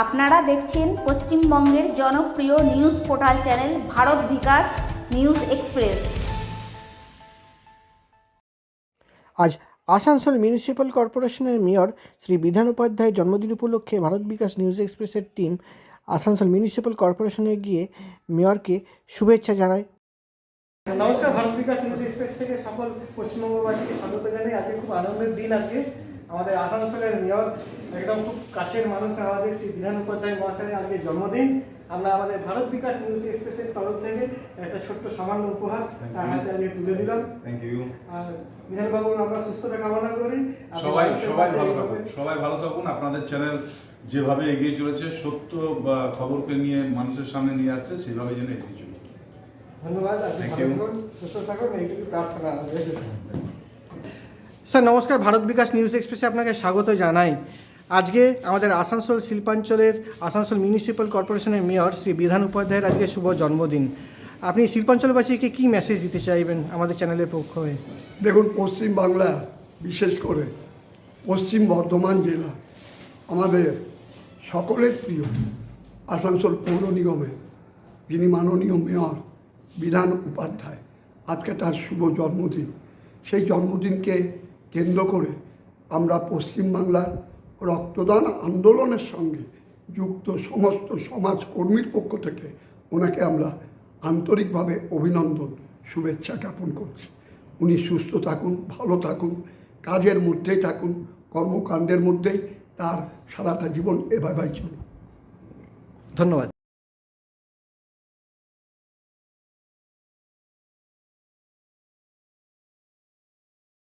আপনারা দেখছেন পশ্চিমবঙ্গের জনপ্রিয় news portal channel Bharat Bikash news express. আজ আসানসোল মিউনিসিপ্যাল কর্পোরেশনের মেয়র শ্রী বিধান উপাধ্যায়ের জন্মদিন উপলক্ষে ভারত বিকাশ নিউজ এক্সপ্রেসের টিম আসানসোল মিউনিসিপ্যাল কর্পোরেশনে গিয়ে মেয়রকে শুভেচ্ছা জানায়। নমস্কার ভারত বিকাশ নিউজ এক্সপ্রেস থেকে সকল পশ্চিমবঙ্গবাসীকে স্বাগত জানাই। আজকে খুব আনন্দের দিন আজকে। আমাদের আসানসোলের মেয়র একদম খুব কাছের মানুষ আমাদের শ্রী বিধান উপাধ্যায় মহাশয়ের আজকে জন্মদিন। আমরা আমাদের ভারত বিকাশ নিউজ এক্সপ্রেসের তরফ থেকে একটা ছোট্ট সামান্য উপহার তার হাতে আজকে তুলে দিলাম। থ্যাংক ইউ আর বিধানবাবুর আমরা সুস্থতা কামনা করি। সবাই সবাই ভালো থাকুন সবাই ভালো থাকুন। আপনাদের চ্যানেল যেভাবে এগিয়ে চলেছে সত্য বা খবরকে নিয়ে মানুষের সামনে নিয়ে আসছে সেভাবে যেন এগিয়ে চলুন ধন্যবাদ সুস্থ থাকুন এইটুকু প্রার্থনা। স্যার, নমস্কার, ভারত বিকাশ নিউজ এক্সপ্রেসে আপনাকে স্বাগত জানাই। আজকে আমাদের আসানসোল শিল্পাঞ্চলের আসানসোল মিউনিসিপ্যাল কর্পোরেশনের মেয়র শ্রী বিধান উপাধ্যায়ের আজকে শুভ জন্মদিন। আপনি শিল্পাঞ্চলবাসীকে কী মেসেজ দিতে চাইবেন আমাদের চ্যানেলের পক্ষ হয়ে? দেখুন পশ্চিম বাংলা বিশেষ করে পশ্চিম বর্ধমান জেলা আমাদের সকলের প্রিয় আসানসোল পৌর নিগমে, যিনি মাননীয় মেয়র বিধান উপাধ্যায়, আজকে তার শুভ জন্মদিন। সেই জন্মদিনকে কেন্দ্র করে আমরা পশ্চিমবাংলার রক্তদান আন্দোলনের সঙ্গে যুক্ত সমস্ত সমাজকর্মীর পক্ষ থেকে ওনাকে আমরা আন্তরিকভাবে অভিনন্দন, শুভেচ্ছা জ্ঞাপন করছি। উনি সুস্থ থাকুন, ভালো থাকুন, কাজের মধ্যেই থাকুন, কর্মকাণ্ডের মধ্যেই তার সারাটা জীবন এভাবেই চলুন ধন্যবাদ।